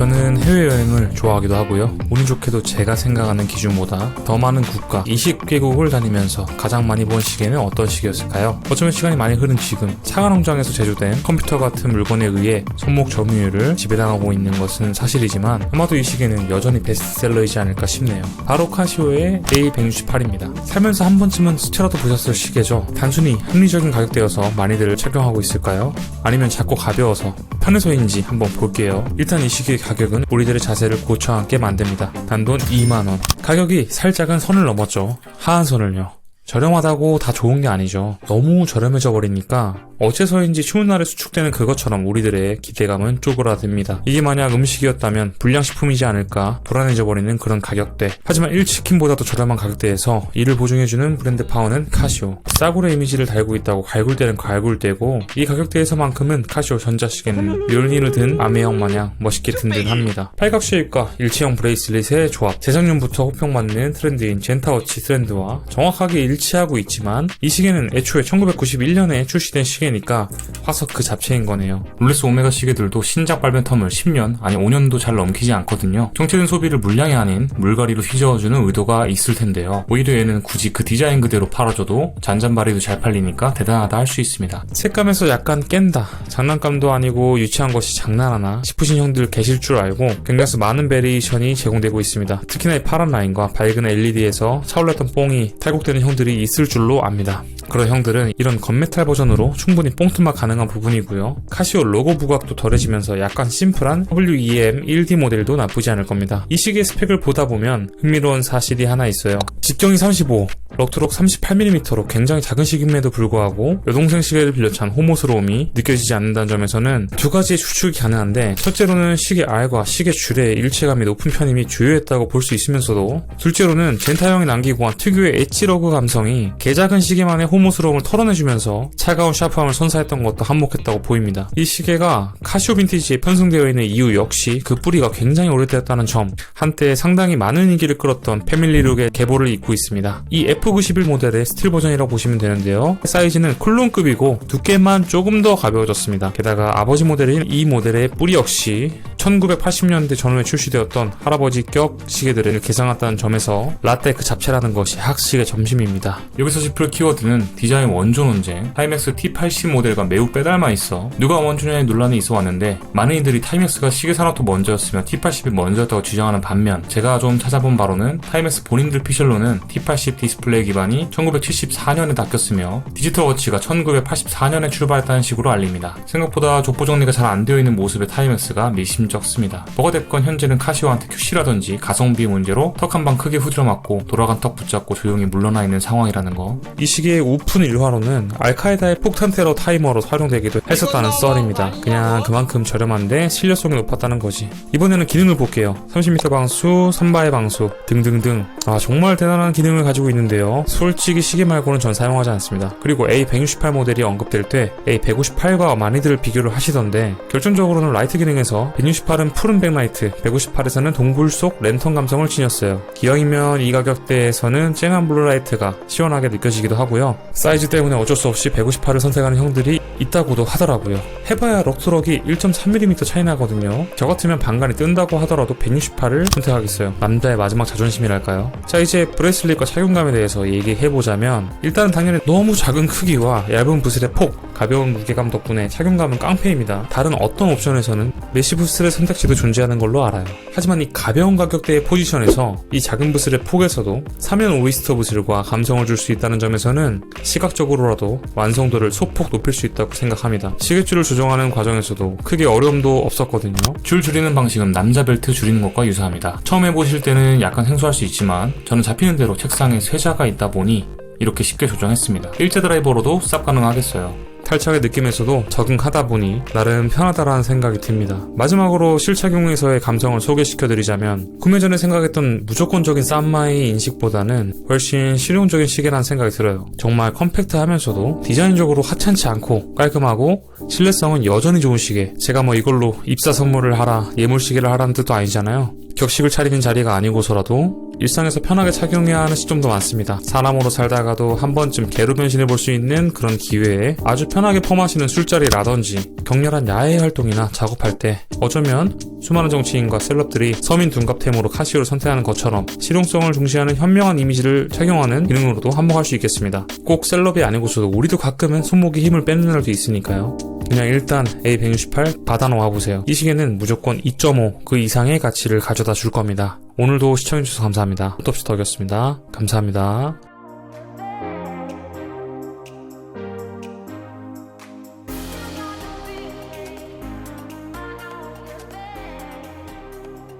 저는 해외여행을 좋아하기도 하고요. 운이 좋게도 제가 생각하는 기준보다 더 많은 국가, 20개국을 다니면서 가장 많이 본 시계는 어떤 시기였을까요? 어쩌면 시간이 많이 흐른 지금 차가농장에서 제조된 컴퓨터 같은 물건에 의해 손목 점유율을 지배당하고 있는 것은 사실이지만 아마도 이 시계는 여전히 베스트셀러이지 않을까 싶네요. 바로 카시오의 A168입니다. 살면서 한 번쯤은 스쳐라도 보셨을 시계죠. 단순히 합리적인 가격대여서 많이들 착용하고 있을까요? 아니면 작고 가벼워서 편해서인지 한번 볼게요. 일단 이 시계의 가격은 우리들의 자세를 고쳐앉게 만듭니다. 단돈 2만원. 가격이 살짝은 선을 넘었죠. 하한선을요. 저렴하다고 다 좋은 게 아니죠. 너무 저렴해져 버리니까 어째서인지 추운 날에 수축되는 그것처럼 우리들의 기대감은 쪼그라듭니다. 이게 만약 음식이었다면 불량식품이지 않을까 불안해져 버리는 그런 가격대. 하지만 1치킨보다도 저렴한 가격대에서 이를 보증해주는 브랜드 파워는 카시오. 싸구려 이미지를 달고 있다고 갈굴대는 갈굴대고 이 가격대에서만큼은 카시오 전자시계는 묘니를 든 아메형 마냥 멋있게 든든합니다. 팔각 쉐입과 일체형 브레이슬릿의 조합. 재작년부터 호평받는 트렌드인 젠타워치 트렌드와 정확하게 일치하고 있지만 이 시계는 애초에 1991년에 출시된 시계 니까 화석 그 자체인 거네요. 롤렉스 오메가 시계들도 신작 발매 텀을 10년 아니 5년도 잘 넘기지 않거든요. 정체된 소비를 물량이 아닌 물갈이로 휘저어주는 의도가 있을 텐데요. 오히려 얘는 굳이 그 디자인 그대로 팔아줘도 잔잔바리도 잘 팔리니까 대단하다 할 수 있습니다. 색감에서 약간 깬다. 장난감도 아니고 유치한 것이 장난하나 싶으신 형들 계실 줄 알고 굉장히 많은 베리에이션이 제공되고 있습니다. 특히나 이 파란 라인과 밝은 LED에서 차올랐던 뽕이 탈곡되는 형들이 있을 줄로 압니다. 그런 형들은 이런 건메탈 버전으로 충분히 뽕트막 가능한 부분이고요. 카시오 로고 부각도 덜해지면서 약간 심플한 WEM 1D 모델도 나쁘지 않을 겁니다. 이 시계 스펙을 보다 보면 흥미로운 사실이 하나 있어요. 직경이 35, 럭트록 38mm로 굉장히 작은 시계임에도 불구하고 여동생 시계를 빌려 찬 호모스러움이 느껴지지 않는다는 점에서는 두 가지의 추측이 가능한데 첫째로는 시계 R과 시계 줄의 일체감이 높은 편임이 주요했다고 볼 수 있으면서도 둘째로는 젠타 형이 남기고 한 특유의 엣지러그 감성이 개작은 시계만의 호모스러움을 털어내주면서 차가운 샤프함을 선사했던 것도 한몫했다고 보입니다. 이 시계가 카시오 빈티지에 편승되어 있는 이유 역시 그 뿌리가 굉장히 오래되었다는 점 한때 상당히 많은 인기를 끌었던 패밀리룩의 계보를 잇고 있습니다. 이 F91 모델의 스틸 버전이라고 보시면 되는데요. 사이즈는 쿨론급이고 두께만 조금 더 가벼워졌습니다. 게다가 아버지 모델인 이 모델의 뿌리 역시 1980년대 전후에 출시되었던 할아버지 격 시계들을 개성했다는 점에서 라떼 그 잡채라는 것이 학식의 점심입니다. 여기서 짚을 키워드는 디자인 원조 논쟁, 타이맥스 T80 모델과 매우 빼닮아 있어 누가 원조냐의 논란이 있어 왔는데 많은 이들이 타이맥스가 시계 산업도 먼저였으며 T80이 먼저였다고 주장하는 반면 제가 좀 찾아본 바로는 타이맥스 본인들 피셜로는 T80 디스플레이 기반이 1974년에 닦였으며 디지털 워치가 1984년에 출발했다는 식으로 알립니다. 생각보다 족보 정리가 잘 안 되어 있는 모습의 타이맥스가 미심 쩍습니다. 뭐가 됐건 현재는 카시오한테 QC라든지 가성비 문제로 턱 한 방 크게 후드려 맞고 돌아간 턱 붙잡고 조용히 물러나 있는 상황이라는 거. 이 시기의 오픈 일화로는 알카에다의 폭탄 테러 타이머로 활용되기도 했었다는 썰입니다. 그냥 그만큼 저렴한데 실효성이 높았다는 거지. 이번에는 기능을 볼게요. 30m 방수, 선바의 방수 등등등. 아 정말 대단한 기능을 가지고 있는데요. 솔직히 시계 말고는 전 사용하지 않습니다. 그리고 A168 모델이 언급될 때 A158과 많이들 비교를 하시던데 결정적으로는 라이트 기능에서 168은 푸른 백 라이트, 158에서는 동굴 속 랜턴 감성을 지녔어요. 기왕이면 이 가격대에서는 쨍한 블루 라이트가 시원하게 느껴지기도 하고요. 사이즈 때문에 어쩔 수 없이 158을 선택하는 형들이 있다고도 하더라고요. 해봐야 럭트럭이 1.3mm 차이 나거든요. 저 같으면 반간이 뜬다고 하더라도 168을 선택하겠어요. 남자의 마지막 자존심이랄까요? 자 이제 브레이슬릿과 착용감에 대해서 얘기해보자면 일단은 당연히 너무 작은 크기와 얇은 붓슬의 폭, 가벼운 무게감 덕분에 착용감은 깡패입니다. 다른 어떤 옵션에서는 메시 붓슬의 선택지도 존재하는 걸로 알아요. 하지만 이 가벼운 가격대의 포지션에서 이 작은 붓슬의 폭에서도 사면 오이스터 붓슬과 감성을 줄 수 있다는 점에서는 시각적으로라도 완성도를 소폭 높일 수 있다고 생각합니다. 시계줄을 조정하는 과정에서도 크게 어려움도 없었거든요. 줄 줄이는 방식은 남자 벨트 줄이는 것과 유사합니다. 처음 해보실 때는 약간 생소할 수 있지만 저는 잡히는 대로 책상에 쇠자가 있다 보니 이렇게 쉽게 조정했습니다. 일제 드라이버로도 쌉 가능하겠어요. 탈착의 느낌에서도 적응하다 보니 나름 편하다라는 생각이 듭니다. 마지막으로 실착용에서의 감성을 소개시켜드리자면 구매 전에 생각했던 무조건적인 쌈마이 인식보다는 훨씬 실용적인 시계라는 생각이 들어요. 정말 컴팩트하면서도 디자인적으로 하찮지 않고 깔끔하고 신뢰성은 여전히 좋은 시계. 제가 뭐 이걸로 입사 선물을 하라, 예물 시계를 하라는 뜻도 아니잖아요. 격식을 차리는 자리가 아니고서라도 일상에서 편하게 착용해야 하는 시점도 많습니다. 사람으로 살다가도 한 번쯤 개로 변신해 볼 수 있는 그런 기회에 아주 편하게 펌하시는 술자리라든지 격렬한 야외 활동이나 작업할 때 어쩌면 수많은 정치인과 셀럽들이 서민 둔갑템으로 카시오를 선택하는 것처럼 실용성을 중시하는 현명한 이미지를 착용하는 기능으로도 한몫할 수 있겠습니다. 꼭 셀럽이 아니고서도 우리도 가끔은 손목에 힘을 빼는 날도 있으니까요. 그냥 일단 A168 받아 놓아보세요. 이 시계는 무조건 2.5 그 이상의 가치를 가져다 줄 겁니다. 오늘도 시청해주셔서 감사합니다. 끝없이 덕이었습니다. 감사합니다.